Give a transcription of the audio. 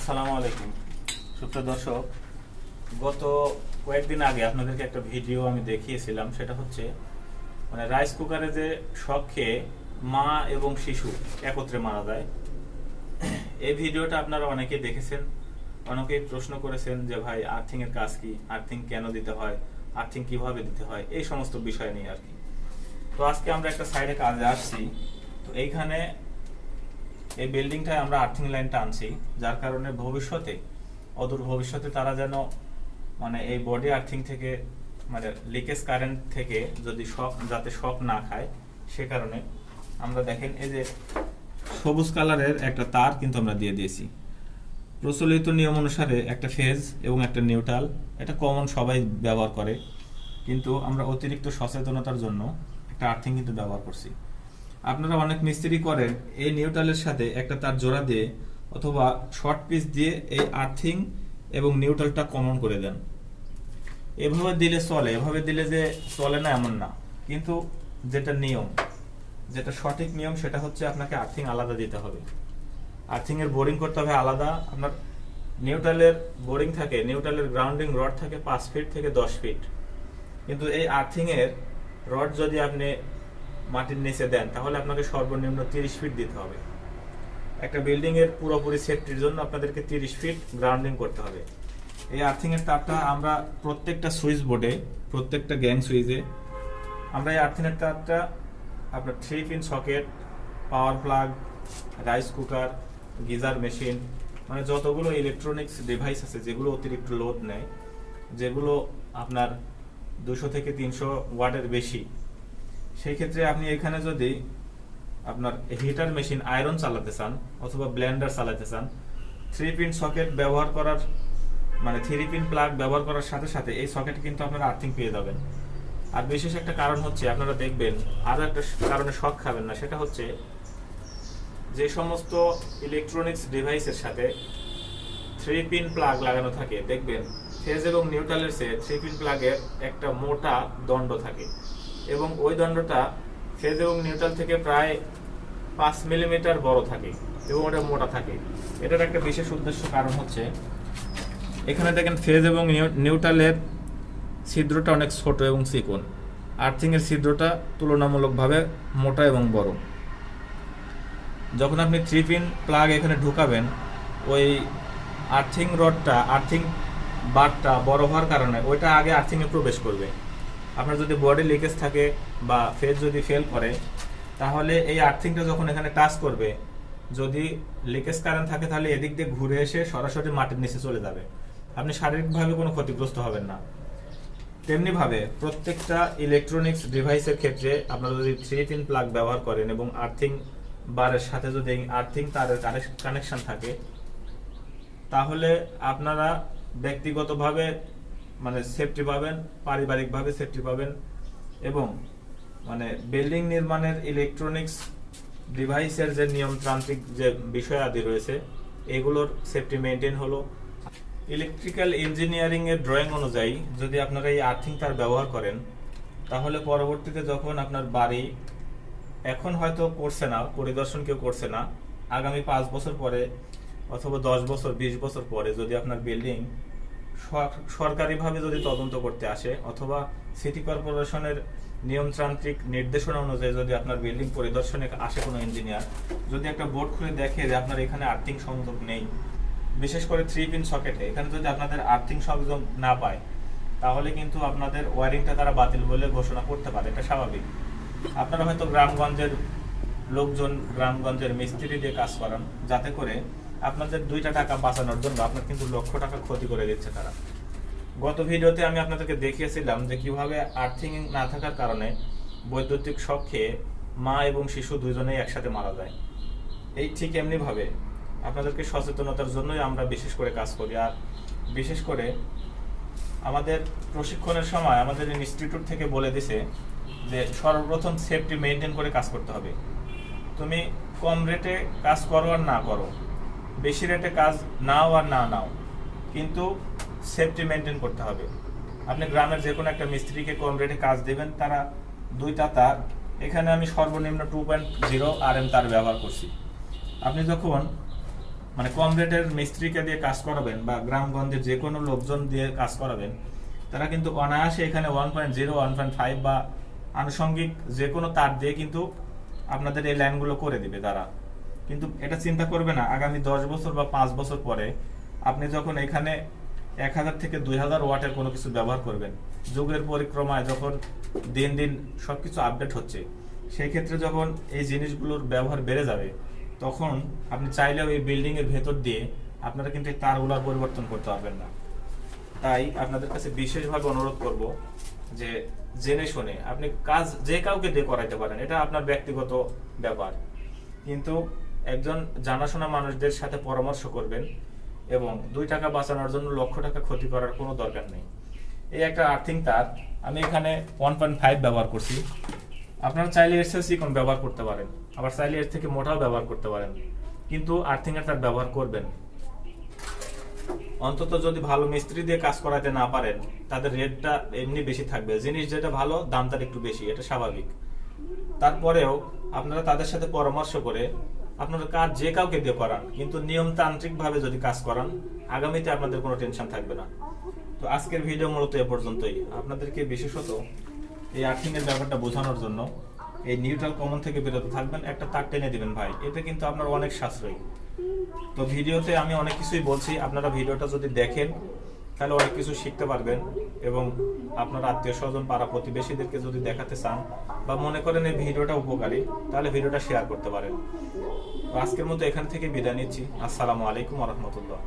আসসালামু আলাইকুম। সুপ্রিয় দর্শক, গত কয়েকদিন আগে আপনাদেরকে একটা ভিডিও আমি দেখিয়েছিলাম, সেটা হচ্ছে মানে রাইস কুকারে যে শখ খেয়ে মা এবং শিশু একত্রে মারা যায়, এই ভিডিওটা আপনারা অনেকেই দেখেছেন, অনেকেই প্রশ্ন করেছেন যে ভাই আর্থিং এর কাজ কি? আর্থিং কেন দিতে হয়? আর্থিং কীভাবে দিতে হয়? এই সমস্ত বিষয় নিয়ে আর কি। তো আজকে আমরা একটা সাইডে কাজে আসছি। তো এইখানে এই বিল্ডিংটায় আমরা আর্থিং লাইনটা আনছি, যার কারণে ভবিষ্যতে, অদূর ভবিষ্যতে তারা যেন মানে এই বডি আর্থিং থেকে মানে লিকেজ কারেন্ট থেকে যদি শক, যাতে শক না খায়, সে কারণে আমরা দেখেন এই যে সবুজ কালারের একটা তার কিন্তু আমরা দিয়ে দিয়েছি। প্রচলিত নিয়ম অনুসারে একটা ফেজ এবং একটা নিউট্রাল এটা কমন সবাই ব্যবহার করে, কিন্তু আমরা অতিরিক্ত সচেতনতার জন্য একটা আর্থিং কিন্তু ব্যবহার করছি। আপনারা অনেক মিস্ত্রি করেন, এই নিউট্রালের সাথে একটা তার জোড়া দিয়ে অথবা শর্ট পিস দিয়ে এই আর্থিং এবং নিউট্রালটা কমন করে দেন। এভাবে দিলে চলে, এভাবে দিলে যে চলে না এমন না। কিন্তু যেটা নিয়ম, যেটা সঠিক নিয়ম সেটা হচ্ছে আপনাকে আর্থিং আলাদা দিতে হবে। আর্থিং এর বোরিং করতে হবে আলাদা, আপনার নিউট্রালের বোরিং থাকে নিউট্রালের গ্রাউন্ডিং রড থাকে পাঁচ ফিট থেকে দশ ফিট। কিন্তু এই আর্থিং এর রড যদি আপনি মাটির নিচে দেন, তাহলে আপনাকে সর্বনিম্ন তিরিশ ফিট দিতে হবে। একটা বিল্ডিং এর পুরোপুরি সেফটির জন্য আপনাদেরকে তিরিশ ফিট গ্রাউন্ডিং করতে হবে। এই আর্থিং এর তারটা আমরা প্রত্যেকটা সুইচ বোর্ডে প্রত্যেকটা গ্যাং সুইচে আমরা এই আর্থিং এর তারটা আপনার three pin socket power plug rice cooker geyser machine মানে যতগুলো ইলেকট্রনিক্স ডিভাইস আছে, যেগুলো অতিরিক্ত লোড নেয়, যেগুলো আপনার দুশো থেকে তিনশো ওয়াটের বেশি সেই ক্ষেত্রে আপনি এখানে যদি আপনার হিটার মেশিন আয়রন চালাতে চান অথবা ব্লেন্ডার চালাতে চান থ্রি পিন সকেট ব্যবহার করার মানে থ্রি পিন প্লাগ ব্যবহার করার সাথে সাথে এই সকেট কিন্তু আপনারা আর্থিং পেয়ে যাবেন। আর বিশেষ একটা কারণ হচ্ছে, আপনারা দেখবেন আরও একটা কারণে শখ খাবেন না, সেটা হচ্ছে যে সমস্ত ইলেকট্রনিক্স ডিভাইসের সাথে থ্রি পিন প্লাগ লাগানো থাকে। দেখবেন ফেজ এবং নিউট্রালের সে থ্রি পিন প্লাগের একটা মোটা দণ্ড থাকে। এবং ওই দণ্ডটা ফেজ এবং নিউট্রাল থেকে প্রায় পাঁচ মিলিমিটার বড় থাকে এবং ওটা মোটা থাকে। এটার একটা বিশেষ উদ্দেশ্য কারণ হচ্ছে, এখানে দেখেন ফেজ এবং নিউ- নিউট্রালের ছিদ্রটা অনেক ছোট এবং চিকন। আর্থিংয়ের ছিদ্রটা তুলনামূলকভাবে মোটা এবং বড়। যখন আপনি থ্রি পিন প্লাগ এখানে ঢুকাবেন, ওই আর্থিং রডটা, আর্থিং বারটা বড় হওয়ার কারণে ওইটা আগে আর্থিংয়ে প্রবেশ করবে। আপনার যদি বডি লিকেজ থাকে বা ফেজ যদি ফেল করে, তাহলে এই আর্থিংটা যখন এখানে টাচ করবে, যদি লিকেজ কারেন্ট থাকে তাহলে এদিক দিয়ে ঘুরে এসে সরাসরি মাটির নিচে চলে যাবে। আপনি শারীরিকভাবে কোনো ক্ষতিগ্রস্ত হবেন না। তেমনি ভাবে প্রত্যেকটা ইলেকট্রনিক্স ডিভাইসের ক্ষেত্রে আপনারা যদি থ্রি পিন প্লাগ ব্যবহার করেন এবং আর্থিং বারের সাথে যদি আর্থিং তারের কানেকশন থাকে, তাহলে আপনারা ব্যক্তিগতভাবে মানে সেফটি পাবেন, পারিবারিকভাবে সেফটি পাবেন এবং মানে বিল্ডিং নির্মাণের ইলেকট্রনিক্স ডিভাইসের যে নিয়মতান্ত্রিক যে বিষয় আদি রয়েছে, এগুলোর সেফটি মেনটেন হলো। ইলেকট্রিক্যাল ইঞ্জিনিয়ারিংয়ের ড্রয়িং অনুযায়ী যদি আপনারা এই আর্থিং তার ব্যবহার করেন, তাহলে পরবর্তীতে যখন আপনার বাড়ি এখন হয়তো করছে না, পরিদর্শন কেউ করছে না, আগামী পাঁচ বছর পরে অথবা দশ বছর, বিশ বছর পরে যদি আপনার বিল্ডিং সরকারিভাবে যদি তদন্ত করতে আসে, অথবা সিটি কর্পোরেশনের নিয়মতান্ত্রিক নির্দেশনা অনুযায়ী যদি আপনার বিল্ডিং পরিদর্শনে আসে কোনো ইঞ্জিনিয়ার, যদি একটা বোর্ড খুলে দেখে যে আপনার এখানে আর্থিং সংযোগ নেই, বিশেষ করে থ্রি পিন সকেটে, এখানে যদি আপনাদের আর্থিং সংযোগ না পায়, তাহলে কিন্তু আপনাদের ওয়ারিংটা তারা বাতিল বলে ঘোষণা করতে পারে, এটা স্বাভাবিক। আপনারা হয়তো গ্রামগঞ্জের লোকজন, গ্রামগঞ্জের মিস্ত্রি দিয়ে কাজ করান, যাতে করে আপনাদের দুইটা টাকা বাঁচানোর জন্য আপনার কিন্তু লক্ষ টাকা ক্ষতি করে দিচ্ছে তারা। গত ভিডিওতে আমি আপনাদেরকে দেখিয়েছিলাম যে কীভাবে আর্থিং না থাকার কারণে বৈদ্যুতিক শক খেয়ে মা এবং শিশু দুজনেই একসাথে মারা যায়। এই ঠিক এমনিভাবে আপনাদেরকে সচেতনতার জন্যই আমরা বিশেষ করে কাজ করি। আর বিশেষ করে আমাদের প্রশিক্ষণের সময় আমাদের ইনস্টিটিউট থেকে বলে দিছে যে সর্বপ্রথম সেফটি মেনটেন করে কাজ করতে হবে। তুমি কম রেটে কাজ করো আর না করো। বেশি রেটে কাজ নাও আর না নাও। কিন্তু সেফটি মেনটেন করতে হবে। আপনি গ্রামের যে কোনো একটা মিস্ত্রিকে কম রেটে কাজ দেবেন, তারা দুইটা তার। এখানে আমি সর্বনিম্ন টু পয়েন্ট জিরো আর এম তার ব্যবহার করছি। আপনি যখন মানে কম রেটের মিস্ত্রিকে দিয়ে কাজ করাবেন বা গ্রামগঞ্জের যে কোনো লোকজন দিয়ে কাজ করাবেন, তারা কিন্তু অনায়াসে এখানে one point zero one point five বা আনুষঙ্গিক যে কোনো তার দিয়ে কিন্তু আপনাদের এই লাইনগুলো করে দিবে তারা। কিন্তু এটা চিন্তা করবে না, আগামী দশ বছর বা পাঁচ বছর পরে আপনি যখন এখানে এক হাজার থেকে দুই হাজার ওয়াটের কোনো কিছু ব্যবহার করবেন, যুগের পরিক্রমায় যখন দিন দিন সব কিছু আপডেট হচ্ছে, সেই ক্ষেত্রে যখন এই জিনিসগুলোর ব্যবহার বেড়ে যাবে, তখন আপনি চাইলেও এই বিল্ডিং এর ভেতর দিয়ে আপনারা কিন্তু তারগুলার পরিবর্তন করতে পারবেন না। তাই আপনাদের কাছে বিশেষভাবে অনুরোধ করব যে জেনে শুনে আপনি কাজ যে কাউকে দিয়ে করাইতে পারেন, এটা আপনার ব্যক্তিগত ব্যাপার। কিন্তু একজন জানাশোনা মানুষদের সাথে পরামর্শ করবেন এবং দুই টাকা বাঁচানোর জন্য লক্ষ টাকা ক্ষতি করার কোনো দরকার নেই। এই একটা আর্থিং তার। আমি এখানে ওয়ান পয়েন্ট ফাইভ ব্যবহার করছি। আপনারা চাইলে এর চেয়ে চিকন ব্যবহার করতে পারেন। আবার চাইলে এর থেকে মোটাও ব্যবহার করতে পারেন। কিন্তু আর্থিং এর তার ব্যবহার করবেন। অন্তত যদি ভালো মিস্ত্রি দিয়ে কাজ করাতে না পারেন, তাদের রেটটা এমনি বেশি থাকবে। জিনিস যেটা ভালো দাম তার একটু বেশি। এটা স্বাভাবিক। তারপরেও আপনারা তাদের সাথে পরামর্শ করে আপনারা কাজ যে কাউকে দিয়ে করান, কিন্তু নিয়মতান্ত্রিক ভাবে যদি কাজ করান, আগামীতে আপনাদের কোনো টেনশন থাকবে না। তো আজকের ভিডিও মূলত এ পর্যন্তই। আপনাদেরকে বিশেষত এই আর্থিং এর ব্যাপারটা বোঝানোর জন্য এই নিউট্রাল কমন থেকে বিরত থাকবেন, একটা তার টেনে দিবেন ভাই। এতে কিন্তু আপনার অনেক সাশ্রয়ী। তো ভিডিওতে আমি অনেক কিছুই বলছি। আপনারা ভিডিওটা যদি দেখেন তাহলে অনেক কিছু শিখতে পারবেন এবং আপনার আত্মীয় স্বজন, পাড়া প্রতিবেশীদেরকে যদি দেখাতে চান বা মনে করেন এই ভিডিওটা উপকারী, তাহলে ভিডিওটা শেয়ার করতে পারেন। আজকের মতো এখান থেকে বিদায় নিচ্ছি। আসসালামু আলাইকুম রহমতুল্লাহ।